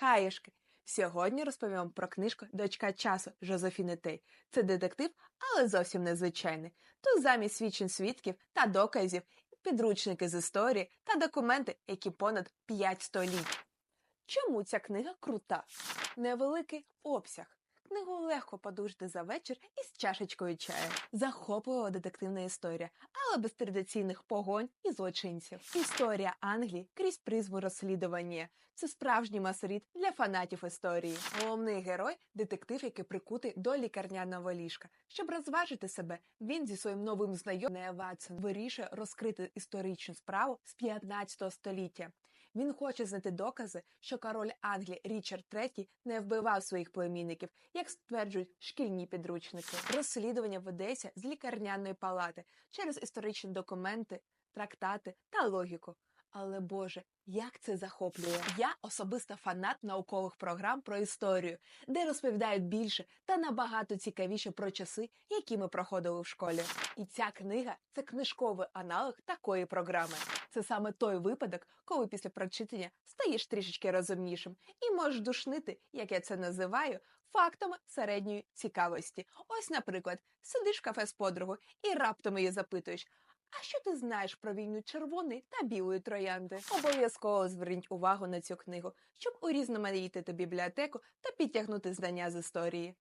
Хаєшки! Сьогодні розповім про книжку Дочка часу Жозефіни Тей. Це детектив, але зовсім незвичайний. Тут замість свідчень свідків та доказів, підручники з історії та документи, які понад 5 століть. Чому ця книга крута? Невеликий обсяг. Книгу легко подужити за вечір із чашечкою чаю. Захоплива детективна історія, але без традиційних погонь і злочинців. Історія Англії крізь призму розслідування. Це справжній масорід для фанатів історії. Головний герой детектив, який прикутий до лікарняного ліжка. Щоб розважити себе, він зі своїм новим знайомим Ватсон вирішує розкрити історичну справу з 15 століття. Він хоче знайти докази, що король Англії Річард III не вбивав своїх племінників, як стверджують шкільні підручники. Розслідування ведеться з лікарняної палати через історичні документи, трактати та логіку. Але Боже, як це захоплює! Я особисто фанат наукових програм про історію, де розповідають більше та набагато цікавіше про часи, які ми проходили в школі. І ця книга це книжковий аналог такої програми. Це саме той випадок, коли після прочитання стаєш трішечки розумнішим і можеш душнити, як я це називаю, фактами середньої цікавості. Ось, наприклад, сидиш в кафе з подругою і раптом її запитуєш. А що ти знаєш про війну червоної та білої троянди? Обов'язково зверніть увагу на цю книгу, щоб урізноманітнити бібліотеку та підтягнути знання з історії.